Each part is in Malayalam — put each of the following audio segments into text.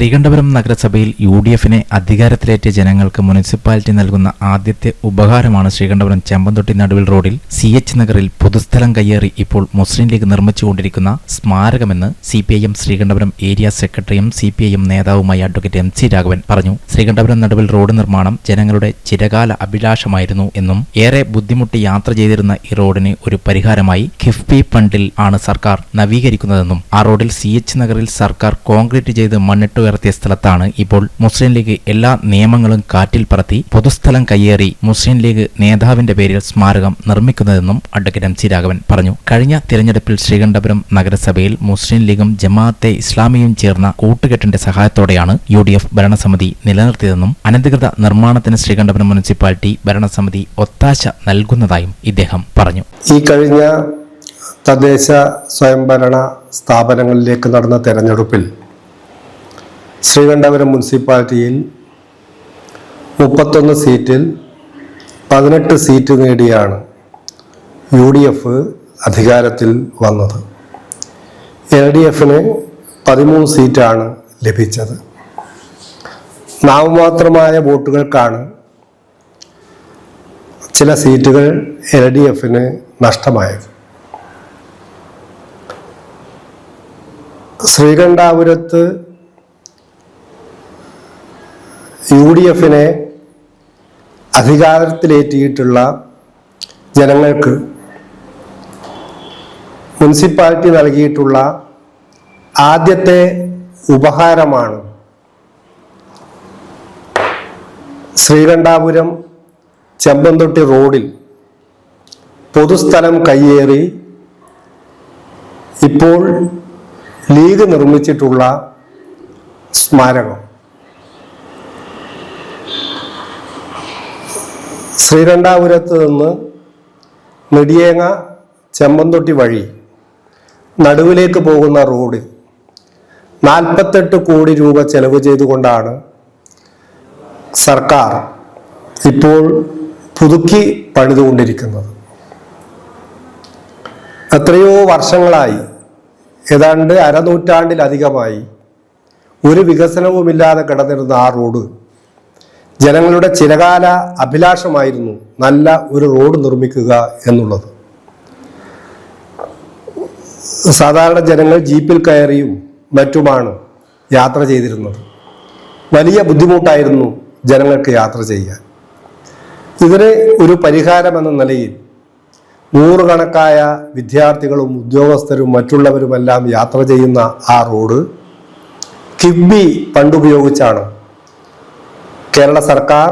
ശ്രീകണ്ഠപുരം നഗരസഭയിൽ യു ഡി എഫിനെ അധികാരത്തിലേറ്റിയ ജനങ്ങൾക്ക് മുനിസിപ്പാലിറ്റി നൽകുന്ന ആദ്യത്തെ ഉപഹാരമാണ് ശ്രീകണ്ഠപുരം ചെമ്പന്തൊട്ടി നടുവിൽ റോഡിൽ സി എച്ച് നഗറിൽ പൊതുസ്ഥലം കയ്യേറി ഇപ്പോൾ മുസ്ലിം ലീഗ് നിർമ്മിച്ചുകൊണ്ടിരിക്കുന്ന സ്മാരകമെന്ന് C P I M Sreekandapuram area സെക്രട്ടറിയും സി പി ഐ എം നേതാവുമായ അഡ്വക്കേറ്റ് എം സി രാഘവൻ പറഞ്ഞു. ശ്രീകണ്ഠപുരം നടുവിൽ റോഡ് നിർമ്മാണം ജനങ്ങളുടെ ചിരകാല അഭിലാഷമായിരുന്നു എന്നും ഏറെ ബുദ്ധിമുട്ടി യാത്ര ചെയ്തിരുന്ന ഈ റോഡിന് ഒരു പരിഹാരമായി കിഫ്ബി ഫണ്ടിൽ ആണ് സർക്കാർ നവീകരിക്കുന്നതെന്നും ആ റോഡിൽ സി എച്ച് നഗറിൽ സർക്കാർ കോൺക്രീറ്റ് ചെയ്ത് മണ്ണിട്ട് ഉയർത്തിയ സ്ഥലത്താണ് ഇപ്പോൾ മുസ്ലിം ലീഗ് എല്ലാ നിയമങ്ങളും കാറ്റിൽ പറത്തി പൊതുസ്ഥലം കയ്യേറി മുസ്ലിം ലീഗ് നേതാവിന്റെ പേരിൽ സ്മാരകം നിർമ്മിക്കുന്നതെന്നും അഡ്വക്കേറ്റ് എം സി രാഘവൻ പറഞ്ഞു. കഴിഞ്ഞ തിരഞ്ഞെടുപ്പിൽ ശ്രീകണ്ഠപുരം നഗരസഭയിൽ മുസ്ലിം ലീഗും ജമാഅത്തെ ഇസ്ലാമിയും ചേർന്ന കൂട്ടുകെട്ടിന്റെ സഹായത്തോടെയാണ് യു ഡി എഫ് ഭരണസമിതി നിലനിർത്തിയതെന്നും അനധികൃത നിർമ്മാണത്തിന് ശ്രീകണ്ഠപുരം മുനിസിപ്പാലിറ്റി ഭരണസമിതി ഒത്താശ നൽകുന്നതായും ഇദ്ദേഹം പറഞ്ഞു. ഈ കഴിഞ്ഞ തദ്ദേശ സ്വയംഭരണ സ്ഥാപനങ്ങളിലേക്ക് നടന്ന തെരഞ്ഞെടുപ്പിൽ ശ്രീകണ്ഠപുരം മുനിസിപ്പാലിറ്റിയിൽ മുപ്പത്തൊന്ന് സീറ്റിൽ പതിനെട്ട് സീറ്റ് നേടിയാണ് യു ഡി എഫ് അധികാരത്തിൽ വന്നത്. എൽ ഡി എഫിന് പതിമൂന്ന് സീറ്റാണ് ലഭിച്ചത്. നാമമാത്രമായ വോട്ടുകൾക്കാണ് ചില സീറ്റുകൾ എൽ ഡി എഫിന് നഷ്ടമായത്. ശ്രീകണ്ഠാപുരത്ത് യു ഡി എഫിനെ അധികാരത്തിലേറ്റിയിട്ടുള്ള ജനങ്ങൾക്ക് മുനിസിപ്പാലിറ്റി നൽകിയിട്ടുള്ള ആദ്യത്തെ ഉപഹാരമാണ് ശ്രീകണ്ഠാപുരം ചെമ്പന്തൊട്ടി റോഡിൽ പൊതുസ്ഥലം കയ്യേറി ഇപ്പോൾ ലീഗ് നിർമ്മിച്ചിട്ടുള്ള സ്മാരകം. ശ്രീകണ്ഠാപുരത്ത് നിന്ന് നെടിയേങ്ങ ചെമ്പന്തൊട്ടി വഴി നടുവിലേക്ക് പോകുന്ന റോഡ് നാൽപ്പത്തെട്ട് കോടി രൂപ ചെലവ് ചെയ്തുകൊണ്ടാണ് സർക്കാർ ഇപ്പോൾ പുതുക്കി പണിതുകൊണ്ടിരിക്കുന്നത്. എത്രയോ വർഷങ്ങളായി ഏതാണ്ട് അരനൂറ്റാണ്ടിലധികമായി ഒരു വികസനവുമില്ലാതെ കിടന്നിരുന്ന ആ റോഡ് ജനങ്ങളുടെ ചിരകാല അഭിലാഷമായിരുന്നു നല്ല ഒരു റോഡ് നിർമ്മിക്കുക എന്നുള്ളത്. സാധാരണ ജനങ്ങൾ ജീപ്പിൽ കയറിയും മറ്റുമാണ് യാത്ര ചെയ്തിരുന്നത്. വലിയ ബുദ്ധിമുട്ടായിരുന്നു ജനങ്ങൾക്ക് യാത്ര ചെയ്യാൻ. ഇതിന് ഒരു പരിഹാരം എന്ന നിലയിൽ നൂറുകണക്കായ വിദ്യാർത്ഥികളും ഉദ്യോഗസ്ഥരും മറ്റുള്ളവരുമെല്ലാം യാത്ര ചെയ്യുന്ന ആ റോഡ് കിബി പണ്ടുപയോഗിച്ചാണ് കേരള സർക്കാർ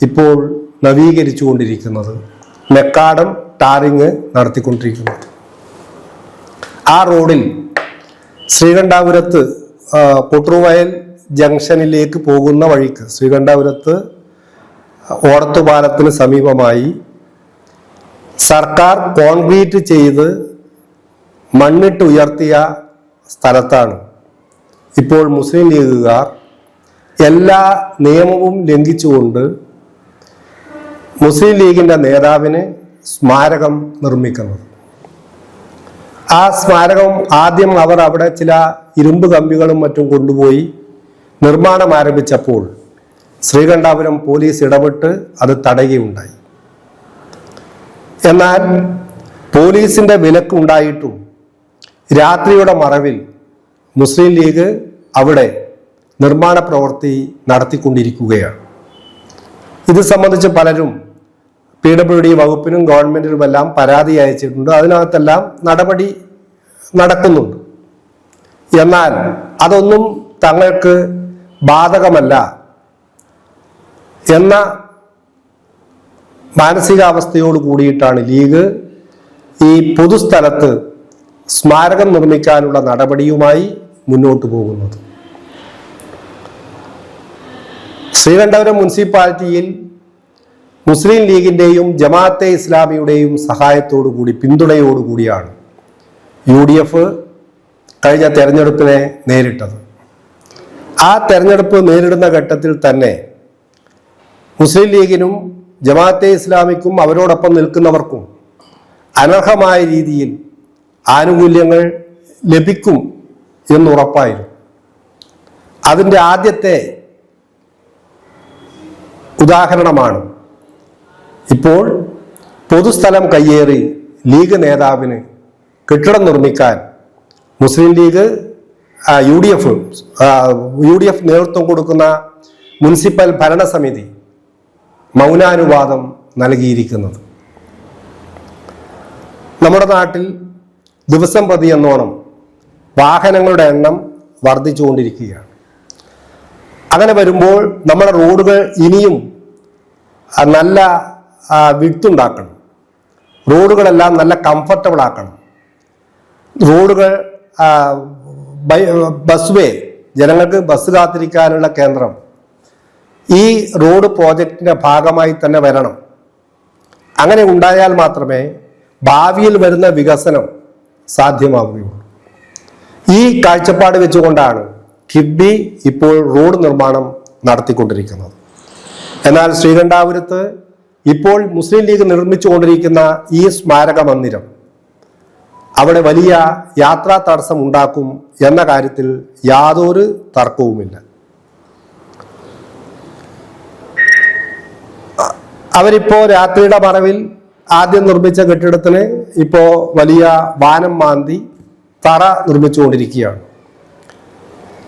ഇപ്പോൾ നവീകരിച്ചുകൊണ്ടിരിക്കുന്നത് മെക്കാടം ടാറിങ് നടത്തിക്കൊണ്ടിരിക്കുന്നത്. ആ റോഡിൽ ശ്രീകണ്ഠാപുരത്ത് പൊട്ടുവയൽ ജംഗ്ഷനിലേക്ക് പോകുന്ന വഴിക്ക് ശ്രീകണ്ഠാപുരത്ത് ഓടത്തുപാലത്തിന് സമീപമായി സർക്കാർ കോൺക്രീറ്റ് ചെയ്ത് മണ്ണിട്ട് ഉയർത്തിയ സ്ഥലത്താണ് ഇപ്പോൾ മുസ്ലിം ലീഗുകാർ എല്ലാ നിയമവും ലംഘിച്ചുകൊണ്ട് മുസ്ലിം ലീഗിന്റെ നേതാവിന് സ്മാരകം നിർമ്മിക്കുന്നത്. ആ സ്മാരകം ആദ്യം അവർ അവിടെ ചില ഇരുമ്പ് കമ്പികളും മറ്റും കൊണ്ടുപോയി നിർമ്മാണം ആരംഭിച്ചപ്പോൾ ശ്രീകണ്ഠാപുരം പോലീസ് ഇടപെട്ട് അത് തടയുകയുണ്ടായി. എന്നാൽ പോലീസിന്റെ വിലക്കുണ്ടായിട്ടും രാത്രിയുടെ മറവിൽ മുസ്ലിം ലീഗ് അവിടെ നിർമ്മാണ പ്രവൃത്തി നടത്തിക്കൊണ്ടിരിക്കുകയാണ്. ഇത് സംബന്ധിച്ച് പലരും പി ഡബ്ല്യു ഡി വകുപ്പിനും ഗവൺമെന്റിനുമെല്ലാം പരാതി അയച്ചിട്ടുണ്ട്. അതിനകത്തെല്ലാം നടപടി നടക്കുന്നുണ്ട്. എന്നാൽ അതൊന്നും തങ്ങൾക്ക് ബാധകമല്ല എന്ന മാനസികാവസ്ഥയോട് കൂടിയിട്ടാണ് ലീഗ് ഈ പൊതുസ്ഥലത്ത് സ്മാരകം നിർമ്മിക്കാനുള്ള നടപടിയുമായി മുന്നോട്ട് പോകുന്നത്. ശ്രീകണ്ഠപുരം മുനിസിപ്പാലിറ്റിയിൽ മുസ്ലിം ലീഗിന്റെയും ജമാഅത്തെ ഇസ്ലാമിയുടെയും സഹായത്തോടു കൂടി പിന്തുണയോടു കൂടിയാണ് യു ഡി എഫ് കഴിഞ്ഞ തെരഞ്ഞെടുപ്പിനെ നേരിട്ടത്. ആ തെരഞ്ഞെടുപ്പ് നേരിടുന്ന ഘട്ടത്തിൽ തന്നെ മുസ്ലിം ലീഗിനും ജമാഅത്തെ ഇസ്ലാമിക്കും അവരോടൊപ്പം നിൽക്കുന്നവർക്കും അനർഹമായ രീതിയിൽ ആനുകൂല്യങ്ങൾ ലഭിക്കും എന്നുറപ്പായിരുന്നു. അതിന്റെ ആദ്യത്തെ ഉദാഹരണമാണ്. ഇപ്പോൾ പൊതുസ്ഥലം കയ്യേറി ലീഗ് നേതാവിന് കെട്ടിടം നിർമ്മിക്കാൻ Muslim League U D F U D F നേതൃത്വം കൊടുക്കുന്ന മുനിസിപ്പൽ ഭരണസമിതി മൗനാനുവാദം നൽകിയിരിക്കുന്നത്. നമ്മുടെ നാട്ടിൽ ദിവസം പ്രതി എന്നോണം വാഹനങ്ങളുടെ എണ്ണം വർദ്ധിച്ചുകൊണ്ടിരിക്കുകയാണ്. അങ്ങനെ വരുമ്പോൾ നമ്മുടെ റോഡുകൾ ഇനിയും നല്ല വിട്ടുണ്ടാക്കണം. റോഡുകളെല്ലാം നല്ല കംഫർട്ടബിൾ ആക്കണം. റോഡുകൾ ബസ് വേ ജനങ്ങൾക്ക് ബസ് കാത്തിരിക്കാനുള്ള കേന്ദ്രം. ഈ റോഡ് പ്രോജക്റ്റിന്റെ ഭാഗമായി തന്നെ വരണം. അങ്ങനെ ഉണ്ടായാൽ മാത്രമേ ഭാവിയിൽ വരുന്ന വികസനം സാധ്യമാവുകയുള്ളൂ. ഈ കാഴ്ചപ്പാട് വെച്ചുകൊണ്ടാണ് കിഡ്ബി ഇപ്പോൾ റോഡ് നിർമ്മാണം നടത്തിക്കൊണ്ടിരിക്കുന്നത്. എന്നാൽ ശ്രീകണ്ഠാപുരത്ത് ഇപ്പോൾ മുസ്ലിം ലീഗ് നിർമ്മിച്ചുകൊണ്ടിരിക്കുന്ന ഈ സ്മാരക മന്ദിരം അവിടെ വലിയ യാത്രാ തടസ്സം ഉണ്ടാക്കും എന്ന കാര്യത്തിൽ യാതൊരു തർക്കവുമില്ല. അവരിപ്പോ രാത്രിയുടെ മറവിൽ ആദ്യം നിർമ്മിച്ച കെട്ടിടത്തിന് ഇപ്പോ വലിയ വാനം മാന്തി തറ നിർമ്മിച്ചുകൊണ്ടിരിക്കുകയാണ്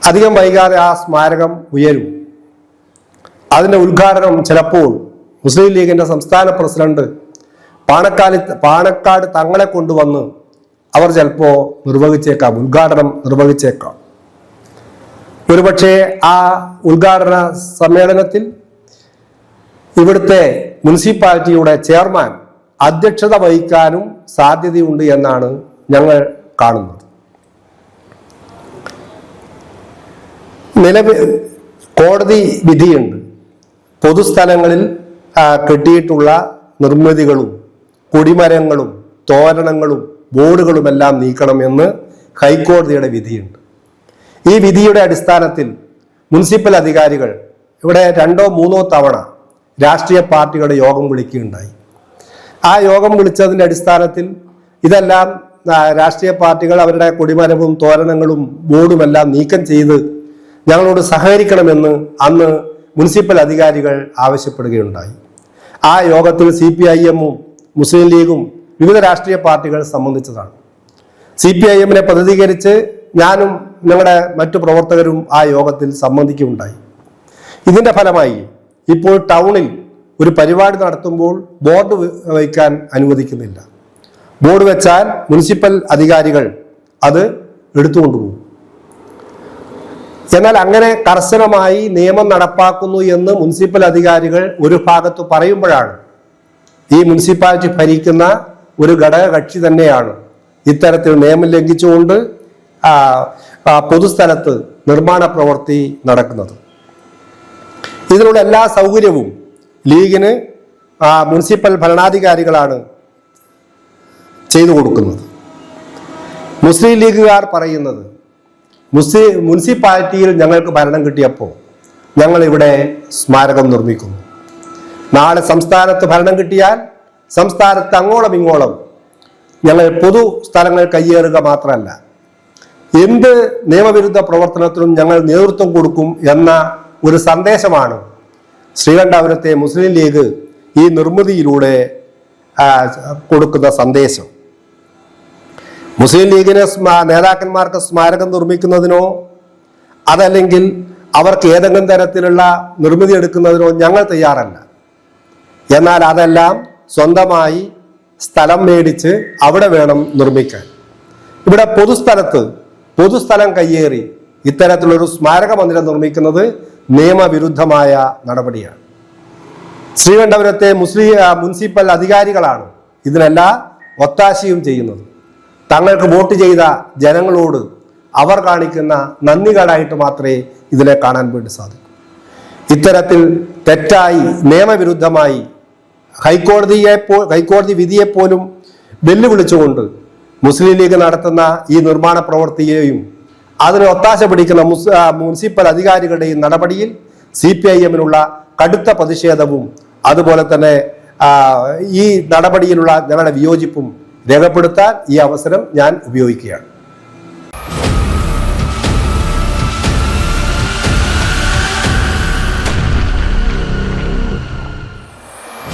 അധികം വൈകാതെ ആ സ്മാരകം ഉയരും. അതിന്റെ ഉദ്ഘാടനം ചിലപ്പോൾ മുസ്ലിം ലീഗിന്റെ സംസ്ഥാന പ്രസിഡന്റ് പാണക്കാലി പാണക്കാട് തങ്ങളെ കൊണ്ടുവന്ന് അവർ ചിലപ്പോ നിർവഹിച്ചേക്കാം ഉദ്ഘാടനം നിർവഹിച്ചേക്കാം. ഒരുപക്ഷെ ആ ഉദ്ഘാടന സമ്മേളനത്തിൽ ഇവിടുത്തെ മുനിസിപ്പാലിറ്റിയുടെ ചെയർമാൻ അധ്യക്ഷത വഹിക്കാനും സാധ്യതയുണ്ട് എന്നാണ് ഞങ്ങൾ കാണുന്നത്. നിലവിൽ കോടതി വിധിയുണ്ട്. പൊതുസ്ഥലങ്ങളിൽ കെട്ടിയിട്ടുള്ള നിർമ്മിതികളും കൊടിമരങ്ങളും തോരണങ്ങളും ബോർഡുകളുമെല്ലാം നീക്കണമെന്ന് ഹൈക്കോടതിയുടെ വിധിയുണ്ട്. ഈ വിധിയുടെ അടിസ്ഥാനത്തിൽ മുനിസിപ്പൽ അധികാരികൾ ഇവിടെ രണ്ടോ മൂന്നോ തവണ രാഷ്ട്രീയ പാർട്ടികളുടെ യോഗം വിളിക്കുകയുണ്ടായി. ആ യോഗം വിളിച്ചതിന്റെ അടിസ്ഥാനത്തിൽ ഇതെല്ലാം രാഷ്ട്രീയ പാർട്ടികൾ അവരുടെ കൊടിമരവും തോരണങ്ങളും ബോർഡുമെല്ലാം നീക്കം ചെയ്ത് ഞങ്ങളോട് സഹകരിക്കണമെന്ന് അന്ന് മുനിസിപ്പൽ അധികാരികൾ ആവശ്യപ്പെടുകയുണ്ടായി. ആ യോഗത്തിൽ സി പി ഐ എമ്മും മുസ്ലിം ലീഗും വിവിധ രാഷ്ട്രീയ പാർട്ടികൾ സംബന്ധിച്ചതാണ്. സി പി ഐ എമ്മിനെ പ്രതിനിധീകരിച്ച് ഞാനും ഞങ്ങളുടെ മറ്റു പ്രവർത്തകരും ആ യോഗത്തിൽ സംബന്ധിക്കുകയുണ്ടായി. ഇതിന്റെ ഫലമായി ഇപ്പോൾ ടൗണിൽ ഒരു പരിപാടി നടത്തുമ്പോൾ ബോർഡ് വയ്ക്കാൻ അനുവദിക്കുന്നില്ല. ബോർഡ് വെച്ചാൽ മുനിസിപ്പൽ അധികാരികൾ അത് എടുത്തുകൊണ്ടുപോകും. എന്നാൽ അങ്ങനെ കർശനമായി നിയമം നടപ്പാക്കുന്നു എന്ന് മുനിസിപ്പൽ അധികാരികൾ ഒരു ഭാഗത്ത് പറയുമ്പോഴാണ് ഈ മുനിസിപ്പാലിറ്റി ഭരിക്കുന്ന ഒരു ഘടക കക്ഷി തന്നെയാണ്. ഇത്തരത്തിൽ നിയമം ലംഘിച്ചുകൊണ്ട് പൊതുസ്ഥലത്ത് നിർമ്മാണ പ്രവൃത്തി നടക്കുന്നത്. ഇതിനുള്ള എല്ലാ സൗകര്യവും ലീഗിന് മുനിസിപ്പൽ ഭരണാധികാരികളാണ് ചെയ്തു കൊടുക്കുന്നത്. മുസ്ലിം ലീഗുകാർ പറയുന്നത് മുസ്ലിം മുനിസിപ്പാലിറ്റിയിൽ ഞങ്ങൾക്ക് ഭരണം കിട്ടിയപ്പോൾ ഞങ്ങൾ ഇവിടെ സ്മാരകം നിർമ്മിക്കുന്നു. നാളെ സംസ്ഥാനത്ത് ഭരണം കിട്ടിയാൽ സംസ്ഥാനത്ത് അങ്ങോളം ഇങ്ങോളം ഞങ്ങൾ പൊതു സ്ഥലങ്ങൾ കയ്യേറുക മാത്രമല്ല എന്ത് നിയമവിരുദ്ധ പ്രവർത്തനത്തിനും ഞങ്ങൾ നേതൃത്വം കൊടുക്കും എന്ന ഒരു സന്ദേശമാണ് ശ്രീകണ്ഠാപുരത്തെ മുസ്ലിം ലീഗ് ഈ നിർമ്മിതിയിലൂടെ കൊടുക്കുന്ന സന്ദേശം. മുസ്ലിം ലീഗിന് നേതാക്കന്മാർക്ക് സ്മാരകം നിർമ്മിക്കുന്നതിനോ അതല്ലെങ്കിൽ അവർക്ക് ഏതെങ്കിലും തരത്തിലുള്ള നിർമ്മിതി എടുക്കുന്നതിനോ ഞങ്ങൾ തയ്യാറല്ല. എന്നാൽ അതെല്ലാം സ്വന്തമായി സ്ഥലം മേടിച്ച് അവിടെ വേണം നിർമ്മിക്കാൻ. ഇവിടെ പൊതുസ്ഥലത്ത് പൊതുസ്ഥലം കയ്യേറി ഇത്തരത്തിലൊരു സ്മാരക മന്ദിരം നിർമ്മിക്കുന്നത് നിയമവിരുദ്ധമായ നടപടിയാണ്. ശ്രീകണ്ഠപുരത്തെ മുസ്ലിം മുനിസിപ്പൽ അധികാരികളാണ് ഇതിനെല്ലാം ഒത്താശയും ചെയ്യുന്നത്. തങ്ങൾക്ക് വോട്ട് ചെയ്ത ജനങ്ങളോട് അവർ കാണിക്കുന്ന നന്ദികേടായിട്ട് മാത്രമേ ഇതിനെ കാണാൻ വേണ്ടി സാധിക്കൂ. ഇത്തരത്തിൽ തെറ്റായി നിയമവിരുദ്ധമായി ഹൈക്കോടതിയെ പോ ഹൈക്കോടതി വിധിയെപ്പോലും വെല്ലുവിളിച്ചുകൊണ്ട് മുസ്ലിം ലീഗ് നടത്തുന്ന ഈ നിർമ്മാണ പ്രവൃത്തിയെയും അതിന് ഒത്താശ പിടിക്കുന്ന മുസ് മുനിസിപ്പൽ അധികാരികളുടെയും നടപടിയിൽ സി പി ഐ എമ്മിനുള്ള കടുത്ത പ്രതിഷേധവും അതുപോലെ തന്നെ ഈ നടപടിയിലുള്ള ഞങ്ങളുടെ വിയോജിപ്പും രേഖപ്പെടുത്താൻ ഈ അവസരം ഞാൻ ഉപയോഗിക്കുകയാണ്.